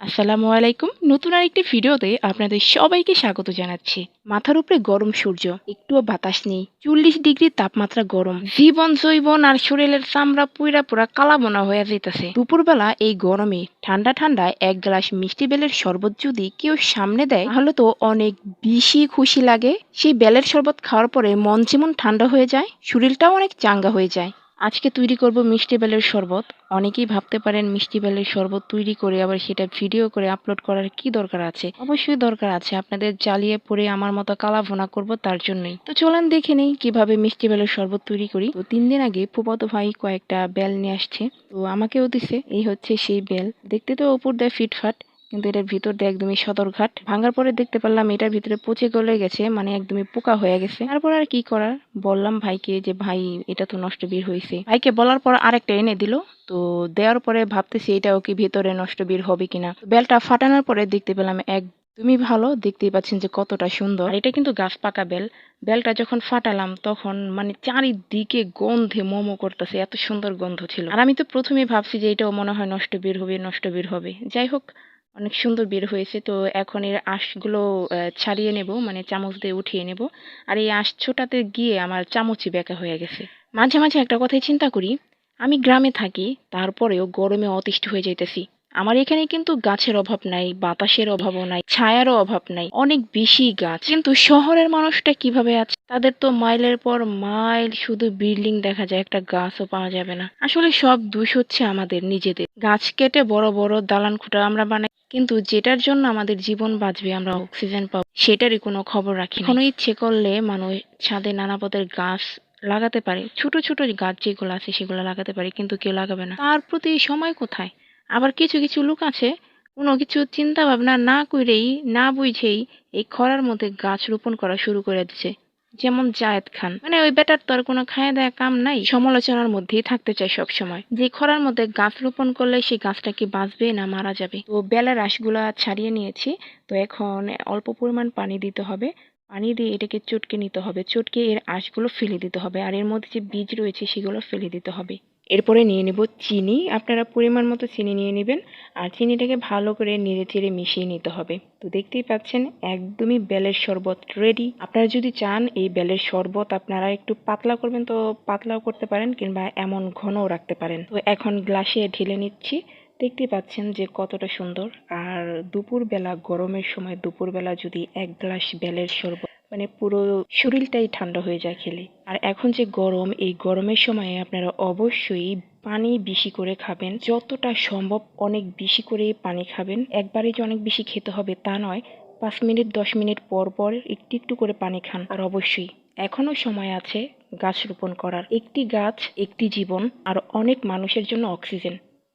আসসালামু আলাইকুম। নতুন আরেকটি ভিডিওতে আপনাদের সবাইকে স্বাগত জানাচ্ছি। মাথার উপরে গরম সূর্য, একটুও বাতাস নেই। চল্লিশ ডিগ্রি তাপমাত্রা গরম। জীবন জৈবন আর শরীরের চামড়া পুইরা পুরা কালা কালাবোনা হয়ে যেতেছে দুপুরবেলা এই গরমে ঠান্ডা ঠান্ডায় এক গ্লাস মিষ্টি বেলের শরবত যদি কেউ সামনে দেয়, তাহলে তো অনেক বেশি খুশি লাগে। সেই বেলের শরবত খাওয়ার পরে মন যেমন ঠান্ডা হয়ে যায়, শরীরটাও অনেক চাঙ্গা হয়ে যায়। আজকে তৈরি করব মিষ্টি বেলের শরবত। অনেকেই ভাবতে পারেন মিষ্টি বেলের শরবত তৈরি করে আবার সেটা ভিডিও করে আপলোড করার কি দরকার আছে? অবশ্যই দরকার আছে। আপনাদের জ্বালিয়ে পড়ে আমার মতো কালা ভোনা করব তার জন্যই। তো চলেন দেখে নেই কীভাবে মিষ্টি বেলের শরবত তৈরি করি। তো তিন দিন আগে ফুপাতো ভাই কয়েকটা বেল নিয়ে আসছে। তো আমাকেও দিছে। এই হচ্ছে সেই বেল। দেখতে তো উপর দেয় ফিটফাট। কিন্তু এটার ভিতর দিয়ে একদমই সদরঘাট। ভাঙার পরে দেখতে পারলাম এটার ভিতরে পচে গলে গেছে মানে একদমই পোকা হয়ে গেছে। তারপর আর কি করার? বললাম ভাইকে যে, ভাই, এটা তো নষ্ট বের হয়েছে ভাইকে বলার পর আরেকটা এনে দিল। তো দেওয়ার পরে ভাবতেছি, এটাও কি ভিতরে নষ্ট বের হবে কিনা? বেলটা ফাটানোর পরে দেখতে পেলাম একদমই ভালো। দেখতেই পাচ্ছেন যে কতটা সুন্দর। এটা কিন্তু গাছ পাকা বেল। বেলটা যখন ফাটালাম, তখন মানে চারিদিকে গন্ধে মোমো করতেছে, এত সুন্দর গন্ধ ছিল। আর আমি তো প্রথমে ভাবছি যে, এটাও মনে হয় নষ্ট বের হবে, নষ্ট বের হবে। যাই হোক অনেক সুন্দর বের হয়েছে। তো এখন এর আঁশগুলো ছাড়িয়ে নেব মানে চামচ দিয়ে উঠিয়ে নেব। আর এই আঁশ ছোটাতে গিয়ে আমার চামচই বেঁকা হয়ে গেছে। মাঝে মাঝে একটা কথাই চিন্তা করি, আমি গ্রামে থাকি, তারপরেও গরমে অতিষ্ঠ হয়ে যাইতেছি। আমার এখানে কিন্তু গাছের অভাব নাই, বাতাসের অভাবও নাই, ছায়ারও অভাব নাই, অনেক বেশি গাছ। কিন্তু শহরের মানুষটা কীভাবে আছে? তাদের তো মাইলের পর মাইল শুধু বিল্ডিং দেখা যায়, একটা গাছও পাওয়া যাবে না। আসলে সব দোষ হচ্ছে আমাদের নিজেদের। গাছ কেটে বড় বড় দালান খুঁটা আমরা বানাই। কিন্তু যেটার জন্য আমাদের জীবন বাঁচবে, আমরা অক্সিজেন পাবো, সেটারই কোনো খবর রাখি। কোনো ইচ্ছে করলে মানুষ ছাদে নানা পদের গাছ লাগাতে পারে, ছোট ছোট গাছ যেগুলো আছে সেগুলো লাগাতে পারে, কিন্তু কেউ লাগাবে না। তার প্রতি সময় কোথায়? আবার কিছু কিছু লোক আছে, কোনো কিছু চিন্তা ভাবনা না করেই, না বুঝেই এই খরার মধ্যে গাছ রোপণ করা শুরু করে দিছে যেমন জায়েদ খান। মানে ওই বেটার তো আর কোনো খায় দেয়া কাম নাই। সমালোচনার মধ্যেই থাকতে চায় সব সময় যে খরার মধ্যে গাছ রোপণ করলে সেই গাছটা কি বাঁচবে না মারা যাবে? তো বেলার আঁশগুলা ছাড়িয়ে নিয়েছি। তো এখন অল্প পরিমাণ পানি দিতে হবে। পানি দিয়ে এটাকে চটকে নিতে হবে। চটকে এর আঁশগুলো ফেলে দিতে হবে। আর এর মধ্যে যে বীজ রয়েছে সেগুলো ফেলে দিতে হবে। এরপরে নিয়ে নেব চিনি। আপনারা পরিমাণ মতো চিনি নিয়ে নেবেন আর চিনিটাকে ভালো করে নেড়ে চেড়ে মিশিয়ে নিতে হবে। তো দেখতেই পাচ্ছেন, একদমই বেলের শরবত রেডি আপনারা যদি চান এই বেলের শরবত আপনারা একটু পাতলা করবেন তো পাতলাও করতে পারেন কিংবা এমন ঘনও রাখতে পারেন। তো এখন গ্লাসে ঢেলে নিচ্ছি। দেখতে পাচ্ছেন যে কতটা সুন্দর। আর দুপুরবেলা, গরমের সময় দুপুরবেলা যদি এক গ্লাস বেলের শরবত মানে পুরো শরীরটাই ঠান্ডা হয়ে যায় খেলে। আর এখন যে গরম, এই গরমের সময়ে আপনারা অবশ্যই পানি বেশি করে খাবেন। যতটা সম্ভব অনেক বেশি করে পানি খাবেন। একবারে যে অনেক বেশি খেতে হবে তা নয়। পাঁচ মিনিট, দশ মিনিট পর পর একটু একটু করে পানি খান। আর অবশ্যই এখনও সময় আছে গাছ রোপণ করার। একটি গাছ, একটি জীবন, আর অনেক মানুষের জন্য অক্সিজেন।